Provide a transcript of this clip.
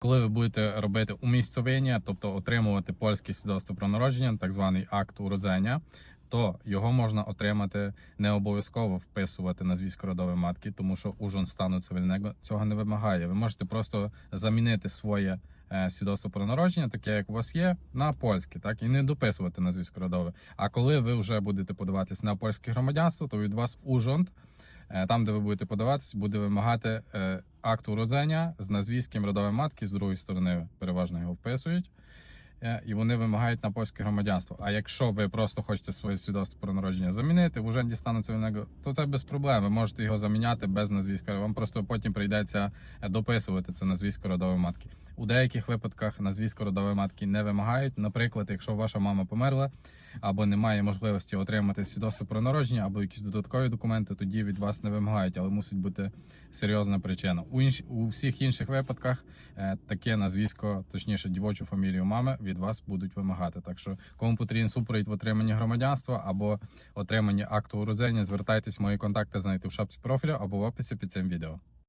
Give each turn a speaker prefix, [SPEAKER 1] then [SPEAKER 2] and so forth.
[SPEAKER 1] Коли ви будете робити умісцовення, тобто отримувати польське свідоцтво про народження, так званий акт уродження, то його можна отримати не обов'язково вписувати на звістку родової матки, тому що ужин стану цивільного цього не вимагає. Ви можете просто замінити своє е, свідоцтво про народження, таке як у вас є, на польське, так і не дописувати на звістку родове. А коли ви вже будете подаватись на польське громадянство, то від вас ужонт, е, там, де ви будете подаватись, буде вимагати е, акт уродження з назвіським родовим матки. З другої сторони переважно його вписують. Е, І вони вимагають на польське громадянство. А якщо ви просто хочете своє свідоцтво про народження замінити в уже стану цивільного, то це без проблем. Ви можете його заміняти без назвіська. Вам просто потім прийдеться е, дописувати це назвісько родової матки. У деяких випадках назвісько родової матки не вимагають. Наприклад, якщо ваша мама померла або немає можливості отримати свідоцтво про народження, або якісь додаткові документи, тоді від вас не вимагають, але мусить бути серйозна причина. У інш... у всіх інших випадках е, таке назвісько, точніше, дівочу фамілію мами від вас будуть вимагати. Так що, кому потрібен супровід в отриманні громадянства або отриманні акту уродження, звертайтесь, мої контакти знайти в шапці профілю або в описі під цим відео.